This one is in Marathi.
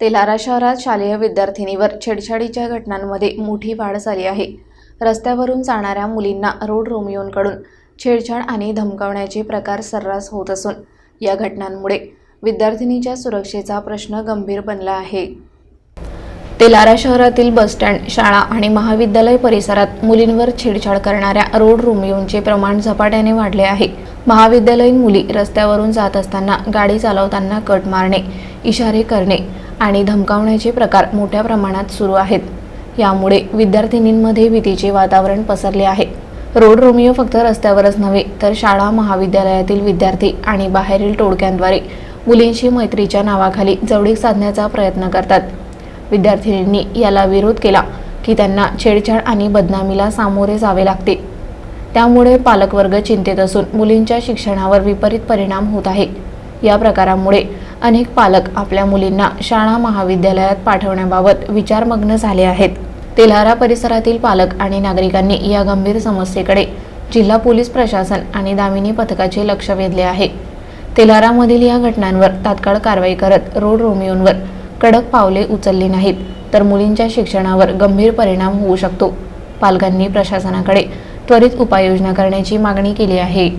तेलारा शहरात शालेय विद्यार्थिनीवर छेडछाडीच्या घटनांमध्ये मोठी वाढ झाली आहे. रस्त्यावरून जाणाऱ्या मुलींना रोड रोमियोंकडून छेडछाड आणि धमकावण्याचे प्रकार सर्रास होत असून या घटनांमुळे विद्यार्थिनीच्या सुरक्षेचा प्रश्न गंभीर बनला आहे. तेलारा शहरातील बसस्टँड शाळा आणि महाविद्यालय परिसरात मुलींवर छेडछाड करणाऱ्या रोड रोमियोंचे प्रमाण झपाट्याने वाढले आहे. महाविद्यालयीन मुली रस्त्यावरून जात असताना गाडी चालवताना कट मारणे इशारे करणे आणि धमकावण्याचे प्रकार मोठ्या प्रमाणात सुरू आहेत. यामुळे विद्यार्थिनींमध्ये भीतीचे वातावरण पसरले आहे. रोड रोमिओ फक्त रस्त्यावरच नव्हे तर शाळा महाविद्यालयातील विद्यार्थी आणि बाहेरील टोळक्यांद्वारे मुलींशी मैत्रीच्या नावाखाली जवळीक साधण्याचा प्रयत्न करतात. विद्यार्थिनींनी याला विरोध केला की त्यांना छेडछाड आणि बदनामीला सामोरे जावे लागते. त्यामुळे पालकवर्ग चिंतेत असून मुलींच्या शिक्षणावर विपरीत परिणाम होत आहे. या प्रकारामुळे अनेक पालक आपल्या मुलींना शाळा महाविद्यालयात पाठवण्याबाबत विचारमग्न झाले आहेत. तेल्हारा परिसरातील पालक आणि नागरिकांनी या गंभीर समस्येकडे जिल्हा पोलीस प्रशासन आणि दामिनी पथकाचे लक्ष वेधले आहे. तेल्हारामधील या घटनांवर तात्काळ कारवाई करत रोड रोमियोंवर कडक पावले उचलली नाहीत तर मुलींच्या शिक्षणावर गंभीर परिणाम होऊ शकतो. पालकांनी प्रशासनाकडे त्वरित उपाययोजना करण्याची मागणी केली आहे.